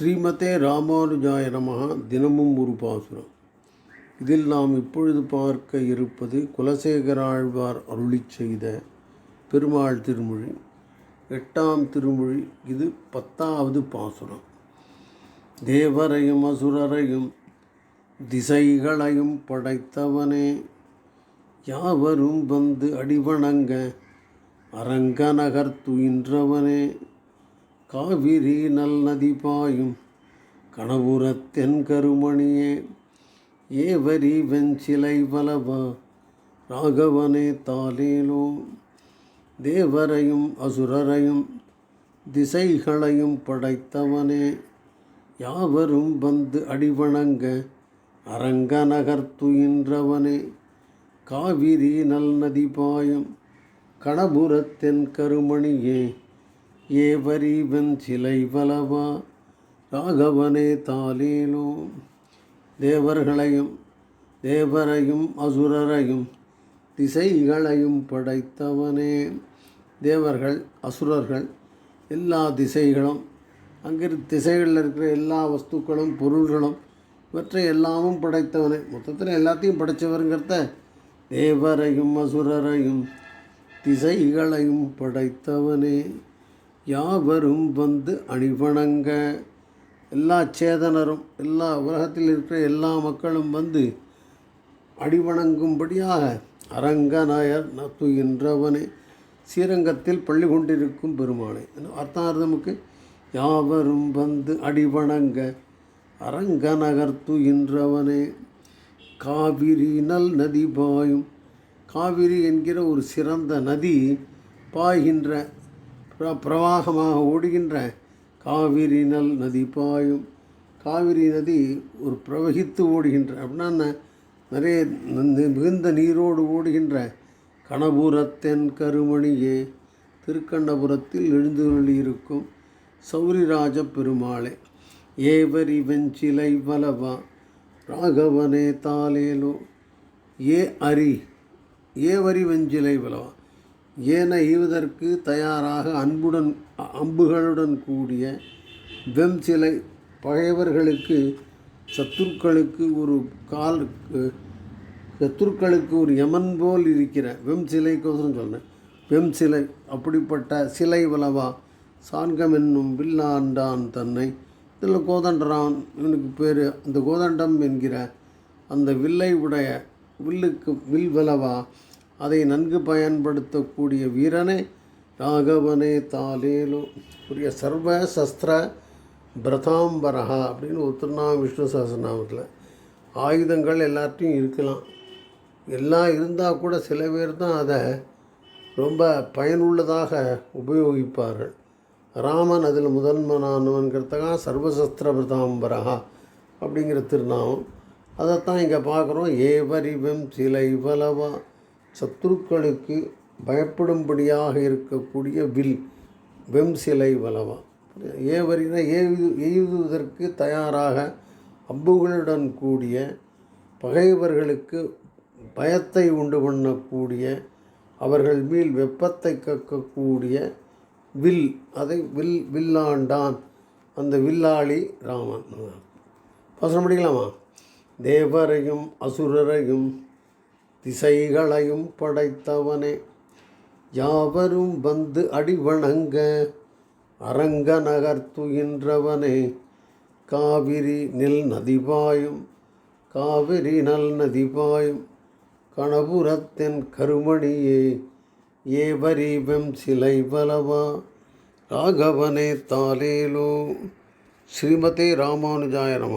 ஸ்ரீமதே ராமானுஜாய நமஹ தினமும் ஒரு பாசுரம். இதில் நாம் இப்பொழுது பார்க்க இருப்பது குலசேகராழ்வார் அருளிச் செய்த பெருமாள் திருமொழி. எட்டாம் திருமொழி இது பத்தாவது பாசுரம். தேவரையும் அசுரரையும் திசைகளையும் படைத்தவனே. யாவரும் வந்து அடிவணங்க அரங்கநகர் துயின்றவனே காவிரி நல் நதி பாயும் கணபுரத் கருமணியே ஏவரி வெஞ்சிலை வலவா ராகவனே தாலேலோ தேவரையும் அசுரரையும் திசைகளையும் படைத்தவனே யாவரும் வந்து அடிவணங்க அரங்க நகர்த்துகின்றவனே காவிரி நல் நதி பாயும் கணபுரத்தென் கருமணியே ஏவரி சிலை வலவா ராகவனே தாலேலோ தேவர்களையும் தேவரையும் அசுரரையும் திசைகளையும் படைத்தவனே. தேவர்கள் அசுரர்கள் எல்லா திசைகளும் அங்கிரு திசைகளில் இருக்கிற எல்லா வஸ்துக்களும் பொருள்களும் இவற்றை எல்லாமும் படைத்தவனே. மொத்தத்தில் எல்லாத்தையும் படைத்தவருங்கிறத தேவரையும் அசுரரையும் திசைகளையும் படைத்தவனே. யாவரும் வந்து அணிவணங்க. எல்லா சேதனரும் எல்லா உலகத்தில் இருக்கிற எல்லா மக்களும் வந்து அடிவணங்கும்படியாக அரங்கநாயர் நத்துகின்றவனே ஸ்ரீரங்கத்தில் பள்ளி கொண்டிருக்கும் பெருமானே அர்த்தார்த்தமுக்கு யாவரும் வந்து அடிவணங்க அரங்கநகர் துயின்றவனே காவிரி நல் நதி பாயும். காவிரி என்கிற ஒரு சிறந்த நதி பாய்கின்ற பிரவாகமாக ஓடுகின்ற காவிரி நல் நதி பாயும். காவிரி நதி ஒரு பிரவகித்து ஓடுகின்ற. அப்படின்னா நிறைய மிகுந்த நீரோடு ஓடுகின்ற கணபுரத்தென் கருமணியே திருக்கண்ணபுரத்தில் எழுந்துள்ளிருக்கும் சௌரிராஜ பெருமாளே. ஏவரி வெஞ்சிலை வலவா ராகவனே தாலேலோ ஏ அரி ஏவரி வெஞ்சிலை வலவா. ஏன ஈவதற்கு தயாராக அன்புடன் அம்புகளுடன் கூடிய வெம் சிலை பகைவர்களுக்கு சத்துருக்களுக்கு ஒரு கால் சத்துருக்களுக்கு ஒரு யமன் போல் இருக்கிற வெம் சிலைக்கோசரம் சொன்னேன் வெம் சிலை அப்படிப்பட்ட சிலை வலவா சான்கம் என்னும் வில்லாண்டான் தன்னை. இதில் கோதண்டரான் இவனுக்கு பேர் அந்த கோதண்டம் என்கிற அந்த வில்லை உடைய வில்லுக்கு வில் வலவா அதை நன்கு பயன்படுத்தக்கூடிய வீரனே ராகவனே தாலேலோ உரிய சர்வ சஸ்திர பிரதாம்பரஹா அப்படின்னு ஒரு திருநாம விஷ்ணு சஹஸ்ரநாமத்தில் ஆயுதங்கள் எல்லாத்தையும் இருக்கலாம். எல்லாம் இருந்தால் கூட சில பேர் தான் அதை ரொம்ப பயனுள்ளதாக உபயோகிப்பார்கள். ராமன் அதில் முதன்மனானவன்கிறதுக்காக சர்வசஸ்திர பிரதாம்பரஹா அப்படிங்கிற திருநாமம். அதைத்தான் இங்கே பார்க்குறோம். ஏவரிவம் சிலை பலவா சத்துருக்களுக்கு பயப்படும்படியாக இருக்கக்கூடிய வில் வெம் சிலை வலவா ஏவரினா ஏவு எய்துவதற்கு தயாராக அம்புகளுடன் கூடிய பகைவர்களுக்கு பயத்தை உண்டு பண்ணக்கூடிய அவர்கள் மேல் வெப்பத்தை கக்கக்கூடிய வில் அதை வில் வில்லாண்டான். அந்த வில்லாளி ராமன். வசனம் படிக்கலாமா? தேவரையும் அசுரரையும் திசைகளையும் படைத்தவனே. யாவரும் வந்து அடிவணங்க அரங்க நகர்த்துகின்றவனே காவிரி நெல் நதிபாயும் காவிரி நல் நதிபாயும் கணபுரத்தின் கருமணியே ஏவரீபம் சிலை பலவா ராகவனே தாலேலோ ஸ்ரீமதே ராமானுஜாய நம.